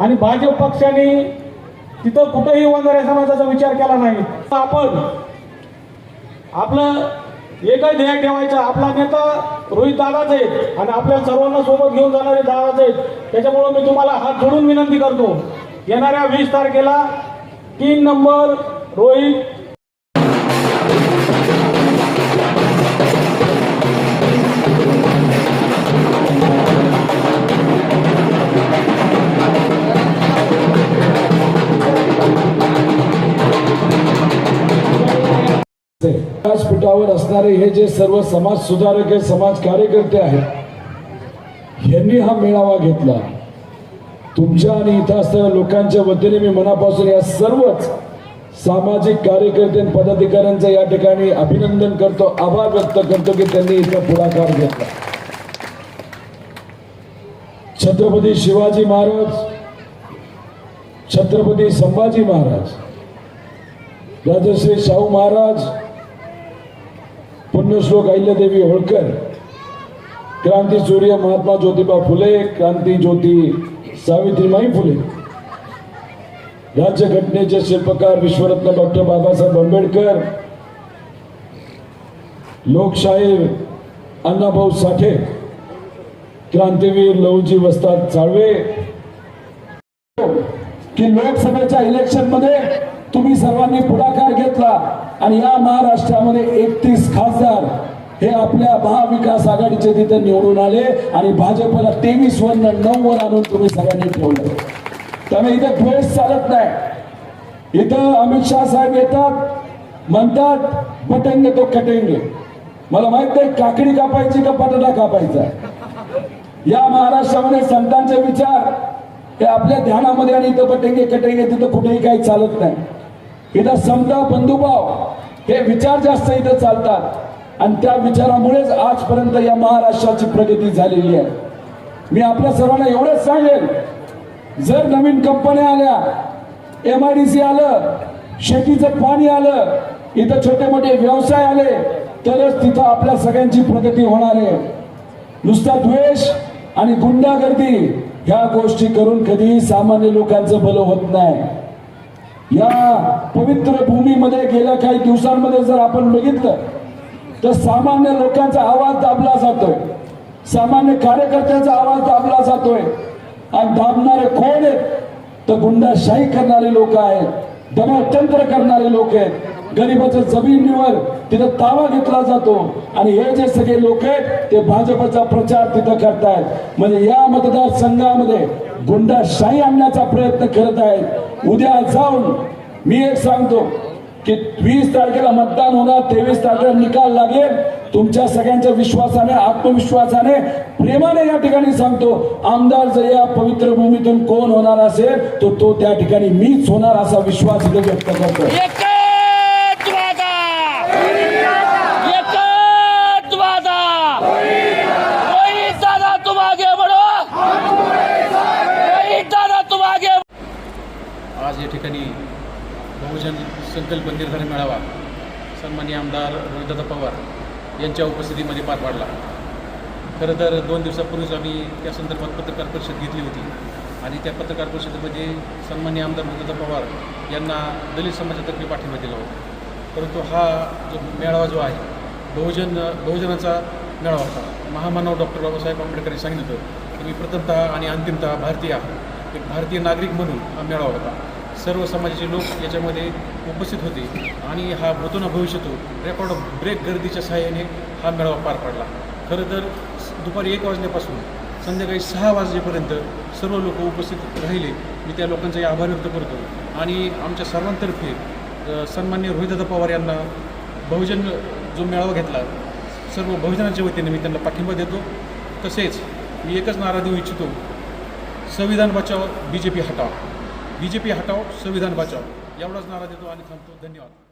आणि भाजप पक्षाने तिथं कुठंही वंजाऱ्या समाजाचा विचार केला नाही. आपण आपलं एकच ध्येय ठेवायचं आपला नेता रोहित दादाच आहेत आणि आपल्या सर्वांना सोबत घेऊन जाणारे दादाच आहेत. त्याच्यामुळं मी तुम्हाला हात जोडून विनंती करतो येणाऱ्या वीस तारखेला तीन नंबर रोहित स्तरावर असणारे हे जे सर्व समाज सुधारक हे समाज कार्यकर्ते आहेत यांनी हा मेळावा घेतला. तुमच्या आणि इथं असणाऱ्या लोकांच्या वतीने मी मनापासून या सर्वच सामाजिक कार्यकर्ते आणि पदाधिकाऱ्यांचं या ठिकाणी अभिनंदन करतो आभार व्यक्त करतो की त्यांनी इथं पुढाकार घेतला. छत्रपती शिवाजी महाराज छत्रपती संभाजी महाराज राजश्री शाहू महाराज पुण्यश्लोक अहिल्यादेवी होळकर क्रांती सूर्य महात्मा ज्योतिबा फुले क्रांती ज्योती सावित्रीमाई फुले. राज्यघटनेचे शिल्पकार विश्वरत्न डॉक्टर बाबासाहेब आंबेडकर लोकशाहीर अण्णाभाऊ साठे क्रांतीवीर लहुजी वस्ताद चाळवे. की लोकसभेच्या इलेक्शनमध्ये तुम्ही सर्वांनी पुढाकार घेतला आणि या महाराष्ट्रामध्ये एकतीस खासदार हे आपल्या महाविकास आघाडीचे तिथे निवडून आले आणि भाजपला तेवीस वर नऊ वर आणून तुम्ही सगळ्यांनी ठेवलं. त्यामुळे इथं द्वेष चालत नाही. इथं अमित शाह साहेब येतात म्हणतात बटेंगे तो कटेंगे. मला माहीत नाही काकडी कापायची का बटाटा कापायचा? या महाराष्ट्रामध्ये संतांचे विचार हे आपल्या ध्यानामध्ये आणि इथं पटेंगे कटेंगे तिथं कुठेही काही चालत नाही. इथं समता बंधुभाव हे विचार जास्त इथं चालतात. आणि त्या विचारामुळेच आजपर्यंत या महाराष्ट्राची प्रगती झालेली आहे. मी आपल्या सर्वांना एवढंच सांगेल जर नवीन कंपन्या आल्या एम आय डी सी आलं शेतीचं पाणी आलं इथं छोटे मोठे व्यवसाय आले तरच तिथं आपल्या सगळ्यांची प्रगती होणार आहे. नुसता द्वेष आणि गुंडागर्दी ह्या गोष्टी करून कधीही सामान्य लोकांचं भलं होत नाही. या पवित्र भूमीमध्ये गेल्या काही दिवसांमध्ये जर आपण बघितलं तर सामान्य लोकांचा आवाज दाबला जातोय. सामान्य कार्यकर्त्यांचा आवाज दाबला जातोय. आणि दाबणारे कोण आहेत? तर गुंडाशाही करणारे लोक आहेत. दमतंत्र करणारे लोक आहेत. गरीबाच्या जमिनीवर तिथं तावा घेतला जातो. आणि हे जे सगळे लोक आहेत ते भाजपचा प्रचार तिथं करतायत. म्हणजे या मतदारसंघामध्ये गुंडाशाही आणण्याचा प्रयत्न करत आहेत. उद्या जाऊन मी एक सांगतो की वीस तारखेला मतदान होणार तेवीस तारखेला निकाल लागेल. तुमच्या सगळ्यांच्या विश्वासाने आत्मविश्वासाने प्रेमाने या ठिकाणी सांगतो आमदार जर या पवित्र भूमीतून कोण होणार असेल तो तो त्या ठिकाणी मीच होणार असा विश्वास इथे व्यक्त करतो बहुजन संकल्प निर्धार मेळावा सन्मान्य आमदार रोहितदादा पवार यांच्या उपस्थितीमध्ये पार पाडला. खरं तर दोन दिवसापूर्वीच आम्ही त्या संदर्भात पत्रकार परिषद घेतली होती आणि त्या पत्रकार परिषदेमध्ये सन्मान्य आमदार रोहितदादा पवार यांना दलित समाजातर्फे पाठिंबा दिला होता. परंतु हा जो मेळावा जो आहे बहुजन बहुजनाचा मेळावा होता. महामानव डॉक्टर बाबासाहेब आंबेडकरांनी सांगितलं होतं की मी प्रथमतः आणि अंतिमतः भारतीय एक भारतीय नागरिक म्हणून हा मेळावा होता. सर्व समाजाचे लोक याच्यामध्ये उपस्थित होते आणि हा भूतो ना भविष्यतो रेकॉर्ड ब्रेक गर्दीच्या सहाय्याने हा मेळावा पार पडला. खरं तर दुपारी एक वाजल्यापासून संध्याकाळी सहा वाजेपर्यंत सर्व लोक उपस्थित राहिले. मी त्या लोकांचाही आभार व्यक्त करतो. आणि आमच्या सर्वांतर्फे सन्मान्य रोहितदा पवार यांना बहुजन जो मेळावा घेतला सर्व बहुजनाच्या वतीने मी त्यांना पाठिंबा देतो. तसेच मी एकच नारा देऊ इच्छितो. संविधान बचाव बी जे पी हटाव बी जे पी हटाव संविधान बचाव एवढाच नारा देतो आणि थांबतो. धन्यवाद.